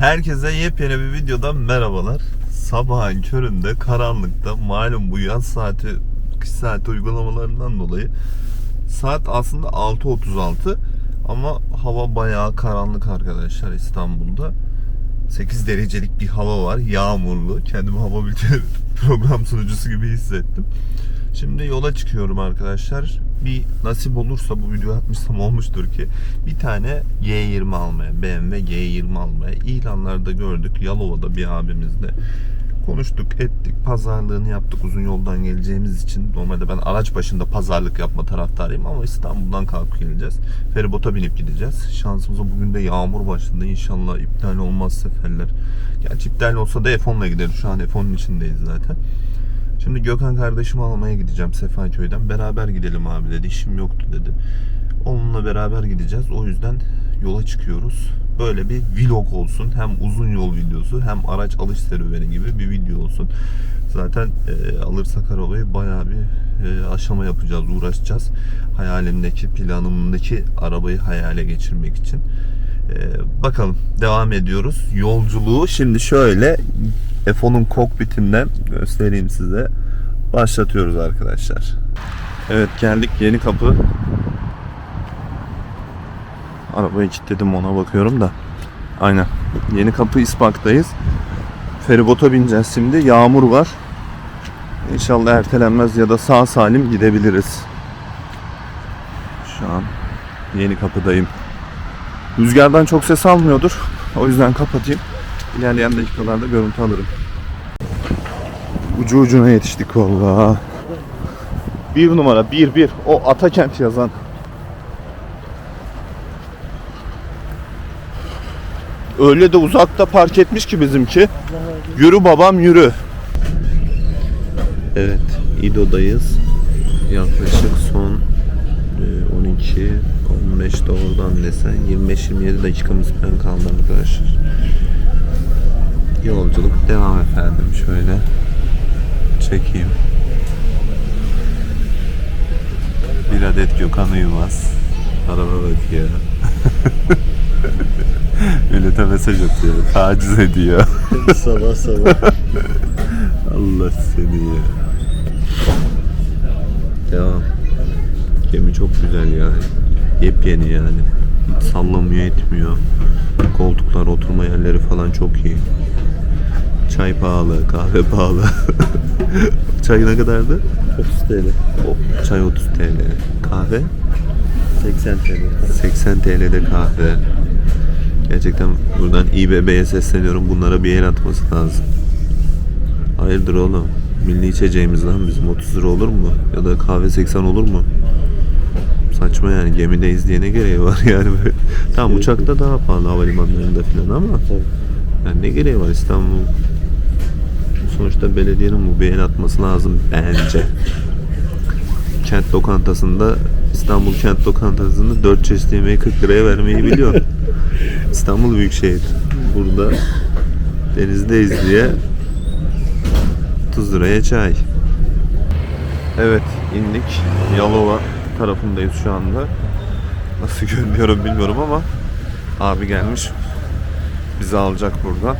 Herkese yepyeni bir videodan merhabalar. Sabahın köründe karanlıkta malum bu yaz saati kış saati uygulamalarından dolayı saat aslında 6.36 ama hava bayağı karanlık arkadaşlar İstanbul'da. 8 derecelik bir hava var. Yağmurlu. Kendimi hava bülteni program sunucusu gibi hissettim. Şimdi yola çıkıyorum arkadaşlar. Bir nasip olursa bu video atmışsam olmuştur ki bir tane G20 almaya, BMW G20 almaya ilanlarda gördük. Yalova'da bir abimizle konuştuk, ettik, pazarlığını yaptık uzun yoldan geleceğimiz için. Normalde ben araç başında pazarlık yapma taraftarıyım ama İstanbul'dan kalkıp geleceğiz. Feribota binip gideceğiz. Şansımıza bugün de yağmur başladı. İnşallah iptal olmaz seferler. Gerçi iptal olsa da F10'la gideriz. Şu an F10'un içindeyiz zaten. Şimdi Gökhan kardeşimi almaya gideceğim Sefaköy'den. Beraber gidelim abi dedi. İşim yoktu dedi. Onunla beraber gideceğiz. O yüzden yola çıkıyoruz. Böyle bir vlog olsun. Hem uzun yol videosu hem araç alış serüveni gibi bir video olsun. Zaten e, alırsak arabayı bayağı bir e, aşama yapacağız, uğraşacağız. Hayalimdeki, planımdaki arabayı hayale geçirmek için. E, bakalım devam ediyoruz. Yolculuğu şimdi şöyle F10'un kokpitinden göstereyim size. Başlatıyoruz arkadaşlar. Evet geldik yeni kapı. Arabayı kilitledim ona bakıyorum da. Aynen. Yeni kapı İspak'tayız. Feribota bineceğiz şimdi. Yağmur var. İnşallah ertelenmez ya da sağ salim gidebiliriz. Şu an yeni kapıdayım. Rüzgardan çok ses almıyordur. O yüzden kapatayım. İlerleyen dakikalarda görüntü alırım. Ucu ucuna yetiştik valla. Bir numara, bir bir. O Atakent yazan. Öyle de uzakta park etmiş ki bizimki. Yürü babam yürü. Evet, İdo'dayız. Yaklaşık son e, 12 15 doğrudan desen 25-27 dakikamız falan kaldı arkadaşlar. Yolculuk devam efendim şöyle çekeyim. Bir adet Gökhan Uyumaz. Araba bakıyor. Millete mesaj atıyor. Taciz ediyor. sabah sabah. Allah seni ya. Devam. Gemi çok güzel ya. Yepyeni yani. Hiç sallamıyor etmiyor. Koltuklar, oturma yerleri falan çok iyi. Çay pahalı, kahve pahalı. Çay ne kadardı? 30 TL. O, çay 30 TL. Kahve 80 TL. 80 TL'de kahve. Gerçekten buradan İBB'ye sesleniyorum. Bunlara bir el atması lazım. Hayırdır oğlum? Milli içeceğimiz lan bizim 30 lira olur mu? Ya da kahve 80 olur mu? Saçma yani gemideyiz diye ne gereği var yani böyle. Tamam uçakta daha pahalı havalimanlarında falan ama yani ne gereği var İstanbul? Sonuçta belediyenin bu el atması lazım bence. Kent lokantasında İstanbul kent lokantasında 4 çeşit yemeği 40 liraya vermeyi biliyor. İstanbul Büyükşehir. Burada denizdeyiz diye 30 liraya çay. Evet indik. Yalova tarafındayız şu anda. Nasıl görünüyorum bilmiyorum ama abi gelmiş. Bizi alacak buradan.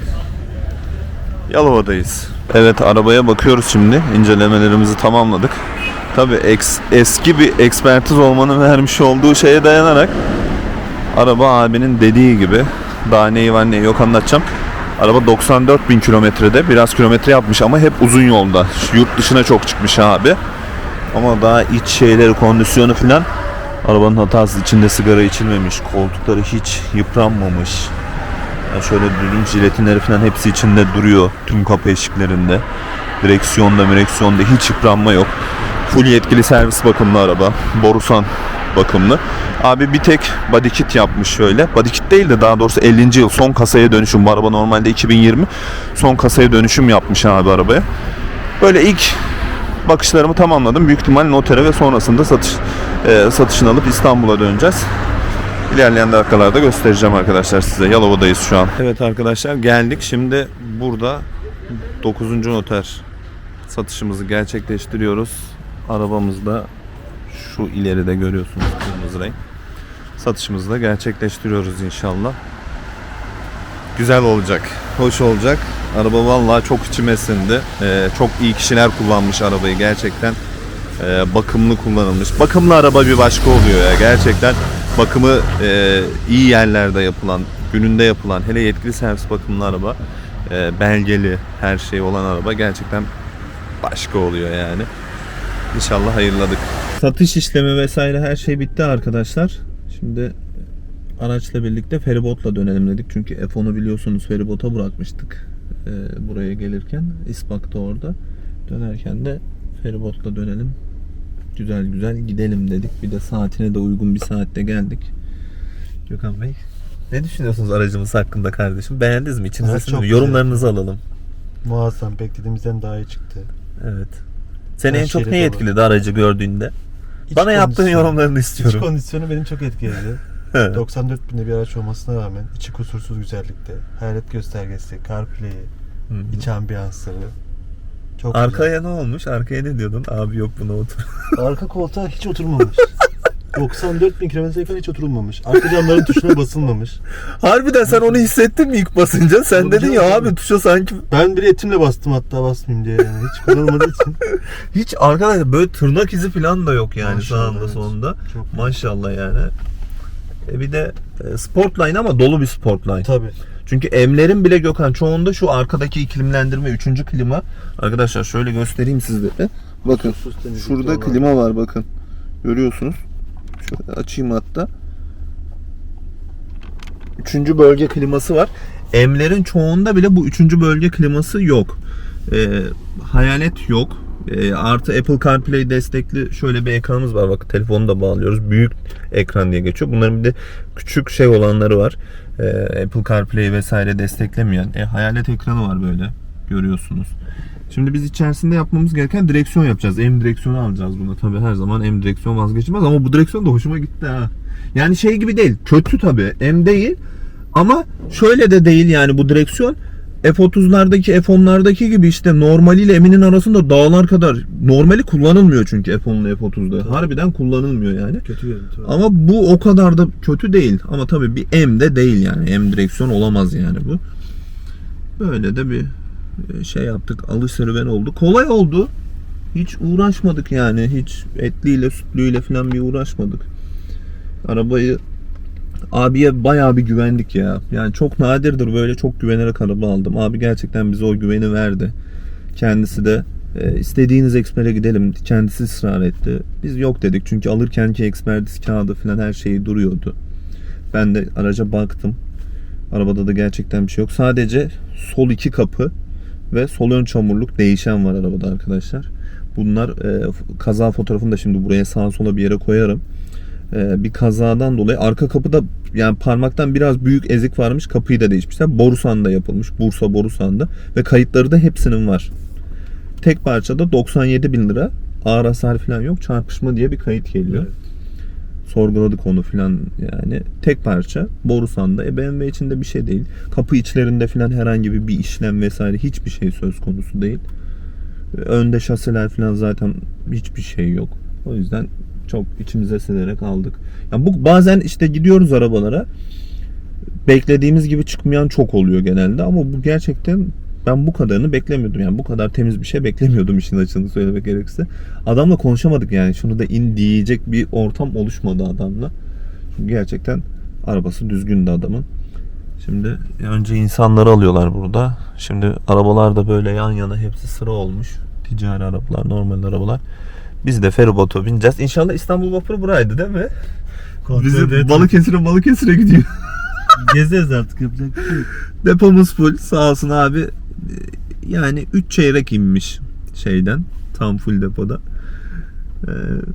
Yalova'dayız. Evet arabaya bakıyoruz şimdi. İncelemelerimizi tamamladık. Tabi eski bir ekspertiz olmanın vermiş olduğu şeye dayanarak araba abinin dediği gibi daha neyi var neyi yok anlatacağım. Araba 94 bin kilometrede biraz kilometre yapmış ama hep uzun yolda. Yurt dışına çok çıkmış abi. Ama daha iç şeyleri kondisyonu filan arabanın hatası içinde sigara içilmemiş. Koltukları hiç yıpranmamış. Yani şöyle düdüm jiletinleri falan hepsi içinde duruyor tüm kapı eşiklerinde. Direksiyonda direksiyonda hiç yıpranma yok. Full yetkili servis bakımlı araba. Borusan bakımlı. Abi bir tek body kit yapmış şöyle. Body kit değil de daha doğrusu 50. yıl son kasaya dönüşüm. Bu araba normalde 2020. Son kasaya dönüşüm yapmış abi arabaya. Böyle ilk bakışlarımı tamamladım. Büyük ihtimal notere ve sonrasında satış e, satışını alıp İstanbul'a döneceğiz. İlerleyen dakikalarda göstereceğim arkadaşlar size. Yalova'dayız şu an. Evet arkadaşlar geldik. Şimdi burada 9. noter satışımızı gerçekleştiriyoruz. Arabamızda şu ileride görüyorsunuz kırmızı renk. Satışımızı da gerçekleştiriyoruz inşallah. Güzel olacak. Hoş olacak. Araba vallahi çok içime sindi. Ee, çok iyi kişiler kullanmış arabayı gerçekten. Ee, bakımlı kullanılmış. Bakımlı araba bir başka oluyor ya gerçekten. Bakımı e, iyi yerlerde yapılan, gününde yapılan, hele yetkili servis bakımlı araba, e, belgeli her şey olan araba gerçekten başka oluyor yani. İnşallah hayırladık. Satış işlemi vesaire her şey bitti arkadaşlar. Şimdi araçla birlikte feribotla dönelim dedik. Çünkü F10'u biliyorsunuz feribota bırakmıştık e, buraya gelirken. İspak da orada. Dönerken de feribotla dönelim. Güzel güzel gidelim dedik. Bir de saatine de uygun bir saatte geldik. Gökhan Bey ne düşünüyorsunuz aracımız hakkında kardeşim? Beğendiniz mi? İçinize Evet, sindi mi? Yorumlarınızı alalım. Muazzam beklediğimizden daha iyi çıktı. Evet. Seni Her en çok ne etkiledi aracı gördüğünde? İç Bana yaptığın yorumlarını İç istiyorum. kondisyonu beni çok etkiledi. 94 binde bir araç olmasına rağmen içi kusursuz güzellikte. Hayret göstergesi, CarPlay'i, iç ambiyansları. Çok güzel. Arkaya ne olmuş? Arkaya ne diyordun? Abi yok buna otur. Arka koltuğa hiç oturmamış. 94 bin kilometre hiç oturulmamış. Arka camların tuşuna basılmamış. Harbiden sen onu hissettin mi ilk basınca? Sen Tabii dedin ya abi tuşa sanki Ben bile etimle bastım hatta basmayayım diye yani. Hiç kullanılmadığı için. hiç arkadaşlar böyle tırnak izi falan da yok yani Maşallah, sağında evet. sonunda. Çok Maşallah yani. E bir de e, Sportline ama dolu bir Sportline. Tabii. Çünkü M'lerin bile Gökhan çoğunda şu arkadaki iklimlendirme 3. klima. Arkadaşlar şöyle göstereyim sizlere. Bakın şurada klima var bakın. Görüyorsunuz. Şöyle açayım hatta. Üçüncü bölge kliması var. M'lerin çoğunda bile bu üçüncü bölge kliması yok. Ee, hayalet yok. Ee, artı Apple CarPlay destekli şöyle bir ekranımız var. Bakın telefonu da bağlıyoruz. Büyük ekran diye geçiyor. Bunların bir de küçük şey olanları var. Ee, Apple CarPlay vesaire desteklemeyen. E, hayalet ekranı var böyle. Görüyorsunuz. Şimdi biz içerisinde yapmamız gereken direksiyon yapacağız. M direksiyonu alacağız buna. Tabi her zaman M direksiyon vazgeçilmez ama bu direksiyon da hoşuma gitti ha. Yani şey gibi değil. Kötü tabi. M değil. Ama şöyle de değil yani bu direksiyon. F30'lardaki F10'lardaki gibi işte normaliyle M'inin arasında dağlar kadar normali kullanılmıyor çünkü F10 ile F30'da. Harbiden kullanılmıyor yani. Kötü görüntü var. Ama bu o kadar da kötü değil. Ama tabii bir M de değil yani. M direksiyon olamaz yani bu. Böyle de bir e, şey yaptık. Alış serüveni oldu. Kolay oldu. Hiç uğraşmadık yani. Hiç etliyle sütlüyle falan bir uğraşmadık. Arabayı abiye bayağı bir güvendik ya. Yani çok nadirdir böyle çok güvenerek araba aldım. Abi gerçekten bize o güveni verdi. Kendisi de e, istediğiniz ekspere gidelim. Kendisi ısrar etti. Biz yok dedik çünkü alırken ki ekspertiz kağıdı falan her şeyi duruyordu. Ben de araca baktım. Arabada da gerçekten bir şey yok. Sadece sol iki kapı ve sol ön çamurluk değişen var arabada arkadaşlar. Bunlar e, kaza fotoğrafını da şimdi buraya sağa sola bir yere koyarım. E, bir kazadan dolayı arka kapıda yani parmaktan biraz büyük ezik varmış. Kapıyı da değişmişler. Borusan'da yapılmış. Bursa Borusan'da ve kayıtları da hepsinin var. Tek parçada 97 bin lira. Ağır hasar falan yok. Çarpışma diye bir kayıt geliyor. Evet. Sorguladık onu filan yani. Tek parça. Borusan'da. E BMW içinde bir şey değil. Kapı içlerinde filan herhangi bir, bir işlem vesaire hiçbir şey söz konusu değil. Önde şasiler filan zaten hiçbir şey yok. O yüzden çok içimize sinerek aldık. Ya bu bazen işte gidiyoruz arabalara. Beklediğimiz gibi çıkmayan çok oluyor genelde ama bu gerçekten ben bu kadarını beklemiyordum. Yani bu kadar temiz bir şey beklemiyordum işin açığını söylemek gerekirse. Adamla konuşamadık yani. Şunu da in diyecek bir ortam oluşmadı adamla. Çünkü gerçekten arabası düzgündü adamın. Şimdi önce insanları alıyorlar burada. Şimdi arabalar da böyle yan yana hepsi sıra olmuş. Ticari arabalar, normal arabalar. Biz de feribota bineceğiz. İnşallah İstanbul vapuru buraydı değil mi? Kontrol Bizim. Balıkesir'e Balıkesir'e gidiyor. Gezeriz artık yapacak bir şey yok. Depomuz full. Sağ olsun abi. Yani 3 çeyrek inmiş şeyden. Tam full depoda. Ee,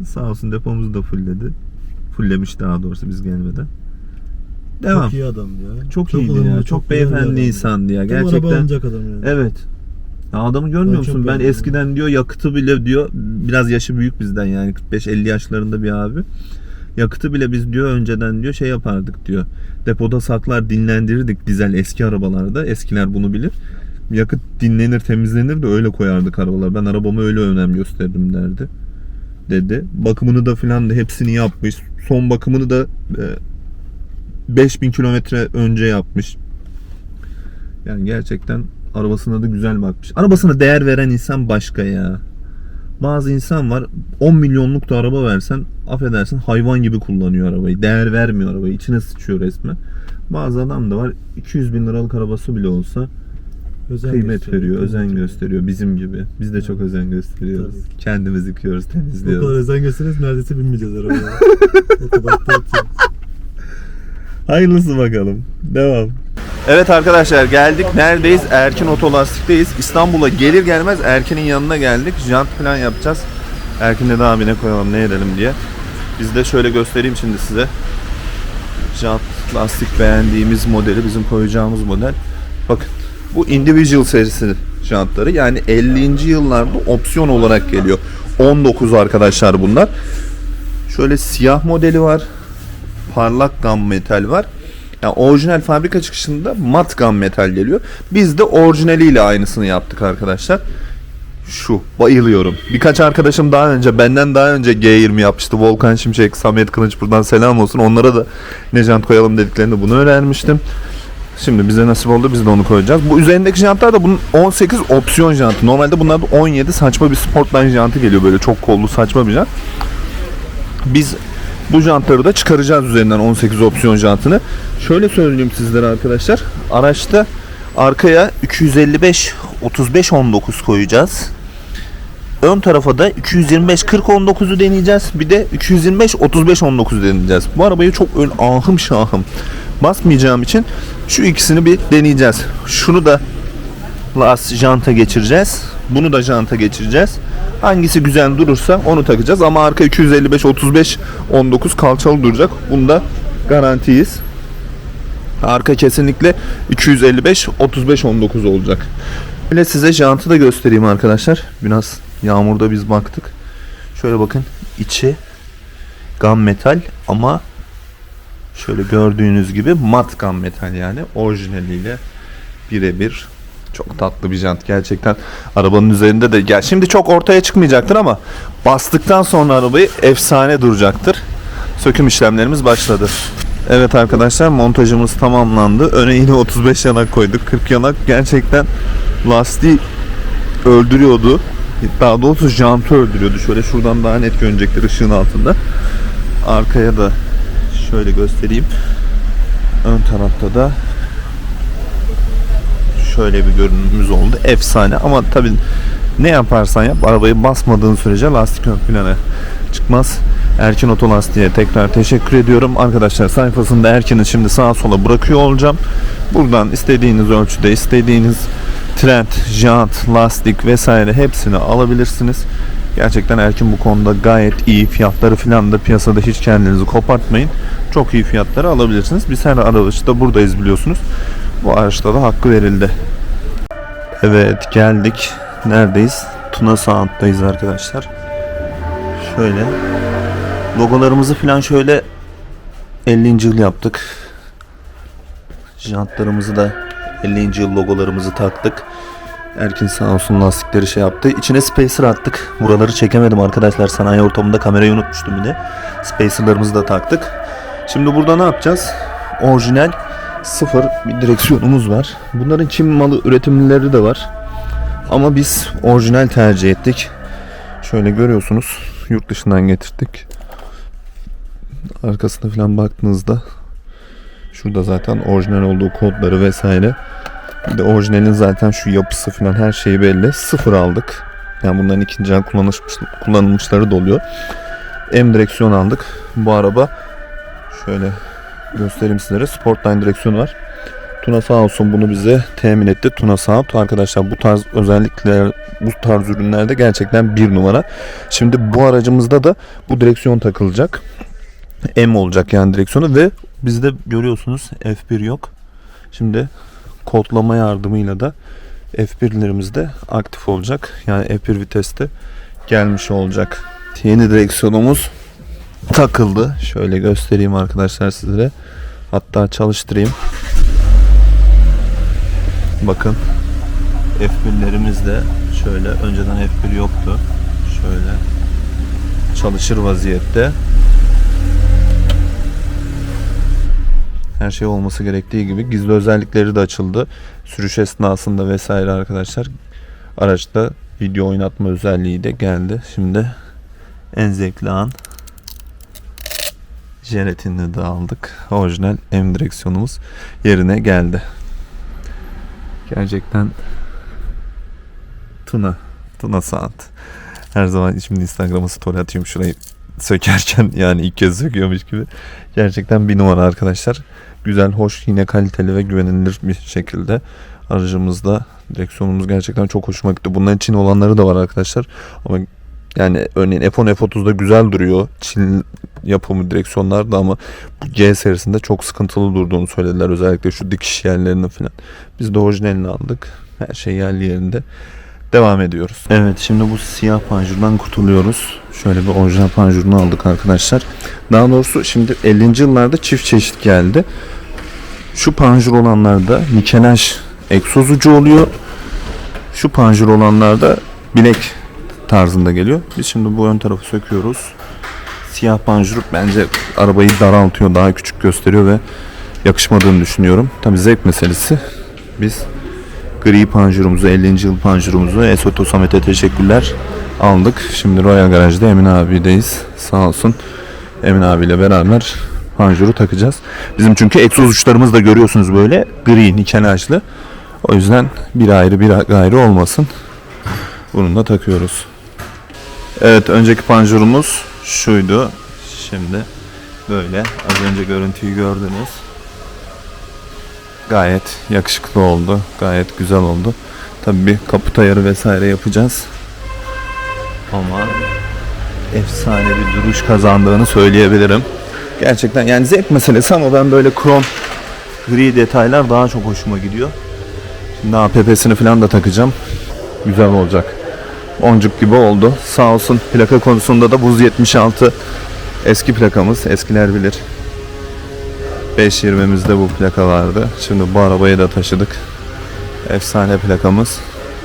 sağ olsun depomuzu da fullledi. Fulllemiş daha doğrusu biz gelmeden. Devam. Çok iyi adam ya. Çok, iyiydi ılımlı, ya. Çok, bir beyefendi insandı ya. Gerçekten. adam yani. Evet. Ya adamı görmüyor musun? Ben beğendim. eskiden diyor yakıtı bile diyor biraz yaşı büyük bizden yani 45-50 yaşlarında bir abi. Yakıtı bile biz diyor önceden diyor şey yapardık diyor. Depoda saklar dinlendirirdik dizel eski arabalarda. Eskiler bunu bilir. Yakıt dinlenir temizlenir de öyle koyardık arabalar. Ben arabama öyle önem gösteririm derdi. Dedi. Bakımını da filan da hepsini yapmış. Son bakımını da e, 5000 kilometre önce yapmış. Yani gerçekten arabasına da güzel bakmış. Arabasına değer veren insan başka ya. Bazı insan var 10 milyonluk da araba versen affedersin hayvan gibi kullanıyor arabayı. Değer vermiyor arabayı. içine sıçıyor resmen. Bazı adam da var 200 bin liralık arabası bile olsa Özen kıymet gösteriyor, veriyor, özen kıymet veriyor. gösteriyor bizim gibi. Biz de çok özen gösteriyoruz. Tabii Kendimiz yıkıyoruz, O kadar temizliyoruz. özen gösteririz neredeyse binmeyeceğiz arabaya. o kadar. Hayırlısı bakalım. Devam. Evet arkadaşlar geldik. Neredeyiz? Erkin Otolastik'teyiz. İstanbul'a gelir gelmez Erkin'in yanına geldik. Jant falan yapacağız. Erkin dedi abi ne koyalım ne edelim diye. Biz de şöyle göstereyim şimdi size. Jant lastik beğendiğimiz modeli bizim koyacağımız model. Bakın bu individual serisi jantları yani 50. yıllarda opsiyon olarak geliyor. 19 arkadaşlar bunlar. Şöyle siyah modeli var parlak gam metal var. Yani orijinal fabrika çıkışında mat gam metal geliyor. Biz de orijinaliyle aynısını yaptık arkadaşlar. Şu bayılıyorum. Birkaç arkadaşım daha önce benden daha önce G20 yapmıştı. Volkan Şimşek, Samet Kılıç buradan selam olsun. Onlara da ne jant koyalım dediklerinde bunu öğrenmiştim. Şimdi bize nasip oldu biz de onu koyacağız. Bu üzerindeki jantlar da bunun 18 opsiyon jantı. Normalde bunlarda 17 saçma bir sportline jantı geliyor böyle çok kollu saçma bir jant. Biz bu jantları da çıkaracağız üzerinden 18 opsiyon jantını. Şöyle söyleyeyim sizlere arkadaşlar. Araçta arkaya 255 35 19 koyacağız. Ön tarafa da 225 40 19'u deneyeceğiz. Bir de 225 35 19 deneyeceğiz. Bu arabayı çok ön ahım şahım basmayacağım için şu ikisini bir deneyeceğiz. Şunu da las janta geçireceğiz. Bunu da janta geçireceğiz. Hangisi güzel durursa onu takacağız ama arka 255 35 19 kalçalı duracak. Bunda garantiyiz. Arka kesinlikle 255 35 19 olacak. Böyle size jantı da göstereyim arkadaşlar. Biraz yağmurda biz baktık. Şöyle bakın içi gam metal ama şöyle gördüğünüz gibi mat gam metal yani orijinaliyle birebir çok tatlı bir jant gerçekten arabanın üzerinde de gel şimdi çok ortaya çıkmayacaktır ama bastıktan sonra arabayı efsane duracaktır. Söküm işlemlerimiz başladı. Evet arkadaşlar montajımız tamamlandı. Öne yine 35 yanak koyduk. 40 yanak gerçekten lastiği öldürüyordu. Daha doğrusu jantı öldürüyordu. Şöyle şuradan daha net görecekler ışığın altında. Arkaya da şöyle göstereyim. Ön tarafta da şöyle bir görünümümüz oldu. Efsane ama tabii ne yaparsan yap arabayı basmadığın sürece lastik ön plana çıkmaz. Erkin Otolastiğe tekrar teşekkür ediyorum. Arkadaşlar sayfasında Erkin'i şimdi sağa sola bırakıyor olacağım. Buradan istediğiniz ölçüde istediğiniz trend, jant, lastik vesaire hepsini alabilirsiniz. Gerçekten Erkin bu konuda gayet iyi. Fiyatları filan da piyasada hiç kendinizi kopartmayın. Çok iyi fiyatları alabilirsiniz. Biz her araçta buradayız biliyorsunuz. Bu da hakkı verildi. Evet geldik. Neredeyiz? Tuna Sound'dayız arkadaşlar. Şöyle. Logolarımızı falan şöyle 50. yıl yaptık. Jantlarımızı da 50. yıl logolarımızı taktık. Erkin sağ olsun lastikleri şey yaptı. İçine spacer attık. Buraları çekemedim arkadaşlar. Sanayi ortamında kamerayı unutmuştum bir de. Spacerlarımızı da taktık. Şimdi burada ne yapacağız? Orijinal sıfır bir direksiyonumuz var. Bunların Çin malı üretimlileri de var. Ama biz orijinal tercih ettik. Şöyle görüyorsunuz. Yurt dışından getirdik. Arkasına falan baktığınızda şurada zaten orijinal olduğu kodları vesaire. Bir de orijinalin zaten şu yapısı falan her şeyi belli. Sıfır aldık. Yani bunların ikinci el kullanılmış, kullanılmışları da oluyor. M direksiyon aldık. Bu araba şöyle göstereyim sizlere. Sportline direksiyonu var. Tuna sağ olsun bunu bize temin etti. Tuna Sound. Arkadaşlar bu tarz özellikler bu tarz ürünlerde gerçekten bir numara. Şimdi bu aracımızda da bu direksiyon takılacak. M olacak yani direksiyonu ve bizde görüyorsunuz F1 yok. Şimdi kodlama yardımıyla da F1'lerimiz de aktif olacak. Yani F1 viteste gelmiş olacak. Yeni direksiyonumuz takıldı. Şöyle göstereyim arkadaşlar sizlere. Hatta çalıştırayım. Bakın F1'lerimiz de şöyle önceden F1 yoktu. Şöyle çalışır vaziyette. Her şey olması gerektiği gibi. Gizli özellikleri de açıldı. Sürüş esnasında vesaire arkadaşlar. Araçta video oynatma özelliği de geldi. Şimdi en zevkli an jelatinini de aldık. Orijinal M direksiyonumuz yerine geldi. Gerçekten Tuna. Tuna saat. Her zaman şimdi Instagram'a story atıyorum şurayı sökerken yani ilk kez söküyormuş gibi. Gerçekten bir numara arkadaşlar. Güzel, hoş, yine kaliteli ve güvenilir bir şekilde aracımızda direksiyonumuz gerçekten çok hoşuma gitti. Bunların Çin olanları da var arkadaşlar. Ama yani örneğin F10 F30'da güzel duruyor. Çin yapımı direksiyonlar da ama bu G serisinde çok sıkıntılı durduğunu söylediler. Özellikle şu dikiş yerlerini falan. Biz de orijinalini aldık. Her şey yerli yerinde. Devam ediyoruz. Evet şimdi bu siyah panjurdan kurtuluyoruz. Şöyle bir orijinal panjurunu aldık arkadaşlar. Daha doğrusu şimdi 50. yıllarda çift çeşit geldi. Şu panjur olanlarda nikelaj egzoz ucu oluyor. Şu panjur olanlarda bilek tarzında geliyor. Biz şimdi bu ön tarafı söküyoruz. Siyah panjur bence arabayı daraltıyor, daha küçük gösteriyor ve yakışmadığını düşünüyorum. Tabii zevk meselesi. Biz gri panjurumuzu, 50. yıl panjurumuzu Esoto Samet'e teşekkürler aldık. Şimdi Royal Garaj'da Emin abideyiz. Sağ olsun. Emin abiyle beraber panjuru takacağız. Bizim çünkü egzoz uçlarımız da görüyorsunuz böyle gri, nikelajlı. O yüzden bir ayrı bir ayrı olmasın. Bunu da takıyoruz. Evet önceki panjurumuz şuydu. Şimdi böyle az önce görüntüyü gördünüz. Gayet yakışıklı oldu. Gayet güzel oldu. Tabii bir kaput ayarı vesaire yapacağız. Ama efsane bir duruş kazandığını söyleyebilirim. Gerçekten yani zevk meselesi ama ben böyle krom gri detaylar daha çok hoşuma gidiyor. Şimdi APP'sini falan da takacağım. Güzel olacak. Boncuk gibi oldu. Sağ olsun plaka konusunda da buz 76 eski plakamız. Eskiler bilir. 520'mizde bu plaka vardı. Şimdi bu arabayı da taşıdık. Efsane plakamız.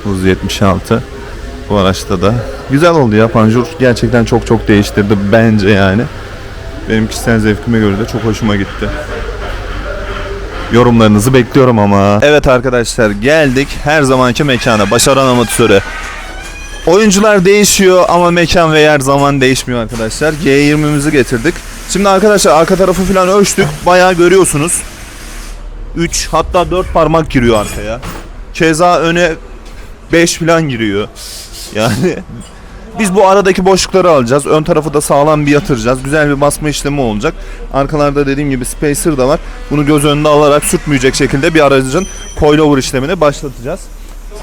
Buz 76. Bu araçta da. Güzel oldu ya panjur. Gerçekten çok çok değiştirdi bence yani. Benim kişisel zevkime göre de çok hoşuma gitti. Yorumlarınızı bekliyorum ama. Evet arkadaşlar geldik her zamanki mekana. Başaran amatörü. Oyuncular değişiyor ama mekan ve yer zaman değişmiyor arkadaşlar. G20'mizi getirdik. Şimdi arkadaşlar arka tarafı falan ölçtük. Bayağı görüyorsunuz. 3 hatta 4 parmak giriyor arkaya. Keza öne 5 falan giriyor. Yani biz bu aradaki boşlukları alacağız. Ön tarafı da sağlam bir yatıracağız. Güzel bir basma işlemi olacak. Arkalarda dediğim gibi spacer da var. Bunu göz önünde alarak sürtmeyecek şekilde bir aracın coilover işlemini başlatacağız.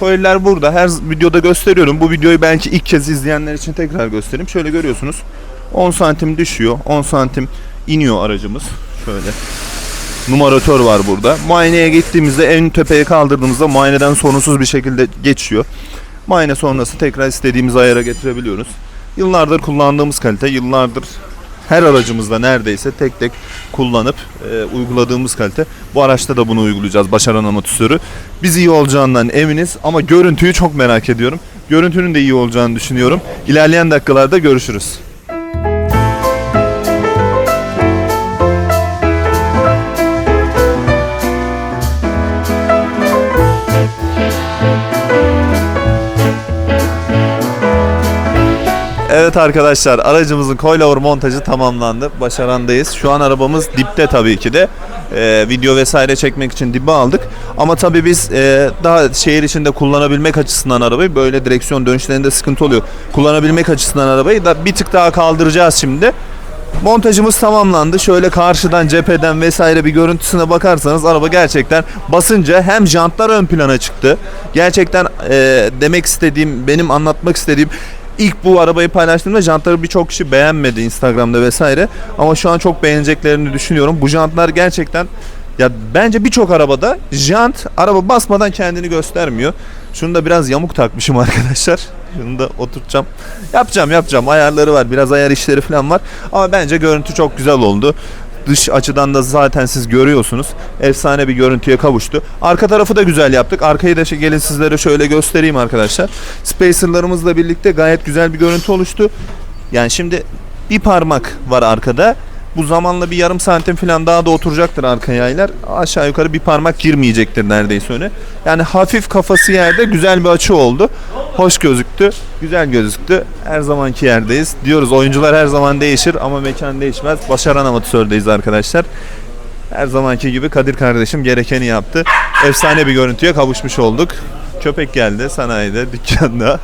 Coil'ler burada. Her videoda gösteriyorum. Bu videoyu belki ilk kez izleyenler için tekrar göstereyim. Şöyle görüyorsunuz. 10 santim düşüyor. 10 santim iniyor aracımız. Şöyle. Numaratör var burada. Muayeneye gittiğimizde en tepeye kaldırdığımızda muayeneden sorunsuz bir şekilde geçiyor. Muayene sonrası tekrar istediğimiz ayara getirebiliyoruz. Yıllardır kullandığımız kalite, yıllardır her aracımızda neredeyse tek tek kullanıp e, uyguladığımız kalite. Bu araçta da bunu uygulayacağız başaran amortisörü. Biz iyi olacağından eminiz ama görüntüyü çok merak ediyorum. Görüntünün de iyi olacağını düşünüyorum. İlerleyen dakikalarda görüşürüz. Evet arkadaşlar aracımızın coilover montajı tamamlandı. Başarandayız. Şu an arabamız dipte tabii ki de. Ee, video vesaire çekmek için dibe aldık. Ama tabii biz e, daha şehir içinde kullanabilmek açısından arabayı böyle direksiyon dönüşlerinde sıkıntı oluyor. Kullanabilmek açısından arabayı da bir tık daha kaldıracağız şimdi. Montajımız tamamlandı. Şöyle karşıdan cepheden vesaire bir görüntüsüne bakarsanız araba gerçekten basınca hem jantlar ön plana çıktı. Gerçekten e, demek istediğim, benim anlatmak istediğim ilk bu arabayı paylaştığımda jantları birçok kişi beğenmedi Instagram'da vesaire. Ama şu an çok beğeneceklerini düşünüyorum. Bu jantlar gerçekten ya bence birçok arabada jant araba basmadan kendini göstermiyor. Şunu da biraz yamuk takmışım arkadaşlar. Şunu da oturtacağım. Yapacağım yapacağım. Ayarları var. Biraz ayar işleri falan var. Ama bence görüntü çok güzel oldu. Dış açıdan da zaten siz görüyorsunuz. Efsane bir görüntüye kavuştu. Arka tarafı da güzel yaptık. Arkayı da gelin sizlere şöyle göstereyim arkadaşlar. Spacer'larımızla birlikte gayet güzel bir görüntü oluştu. Yani şimdi bir parmak var arkada. Bu zamanla bir yarım santim falan daha da oturacaktır arka yaylar. Aşağı yukarı bir parmak girmeyecektir neredeyse öne. Yani hafif kafası yerde güzel bir açı oldu. Hoş gözüktü. Güzel gözüktü. Her zamanki yerdeyiz. Diyoruz oyuncular her zaman değişir ama mekan değişmez. Başaran amatördeyiz arkadaşlar. Her zamanki gibi Kadir kardeşim gerekeni yaptı. Efsane bir görüntüye kavuşmuş olduk. Köpek geldi sanayide, dükkanda.